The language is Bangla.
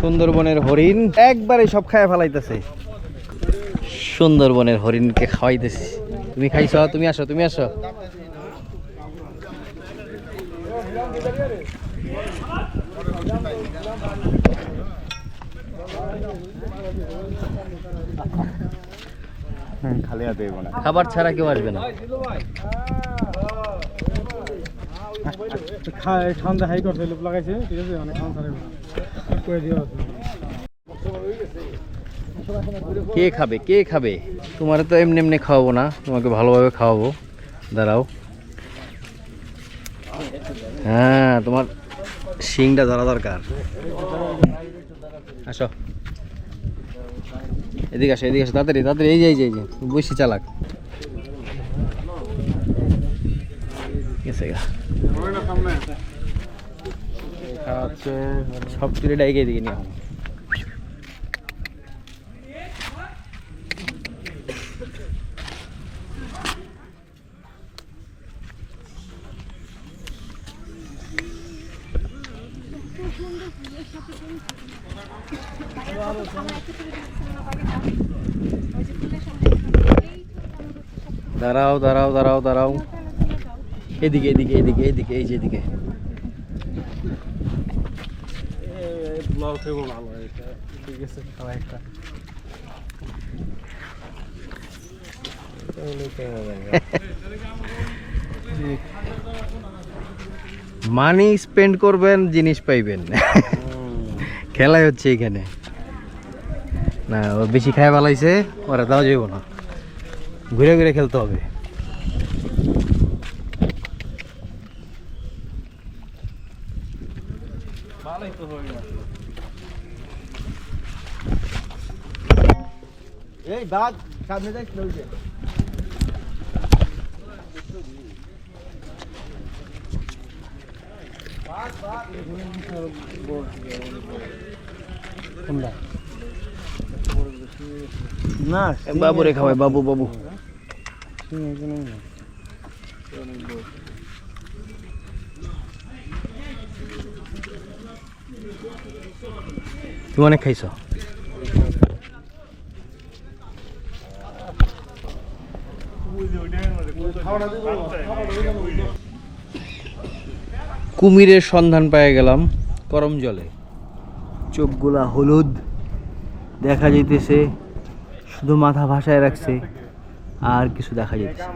সুন্দরবনের হরিণ। একবারে সব খায় ফেলাইতেছে। সুন্দরবনের হরিণকে খাওয়াইতেছি। তুমি খাইছ? তুমি আসো তুমি আসো। খালি হাতে দেবো না খাবার ছাড়া কেউ আসবে না। ঠান্ডা হাই করছে লাগাইছে, ঠিক আছে? অনেক কে খাবে? কে খাবে? তোমার তো এমনি এমনি খাওয়াবো না, তোমাকে ভালোভাবে খাওয়াবো। দাঁড়াও। হ্যাঁ তোমার শিংটা ধরা দরকার। আসো। এদিকে আসো এদিকে আসো। তাড়াতাড়ি তাড়াতাড়ি, এই যে এই যে বেশি চালাক। গেছে গা খাওয়াচ্ছে সব তুলে ডাইকে এদিকে নিয়ে আও। দাঁড়াও দাঁড়াও দাঁড়াও দাঁড়াও এদিকে এদিকে এদিকে এদিকে, এই যে এদিকে। ভালো মানি স্পেন্ড করবেন, জিনিস পাইবেন। খেলাই হচ্ছে এখানে। না, ও বেশি খায় ভালাইছে ওরা দাও যাইব না। ঘুরে ঘুরে খেলতে হবে ভালোই তো হয়ে গেছে এই বাদ সামনে যাইস না না বাবু রে খাওয়াই বাবু বাবু। তুমি অনেক খাইছ কুমিরের সন্ধান পেয়ে গেলাম করম জলে চোখগুলা হলুদ, দেখা যাইতেছে, শুধু মাথা ভাসায় রাখছে, আর কিছু দেখা যাইতেছে।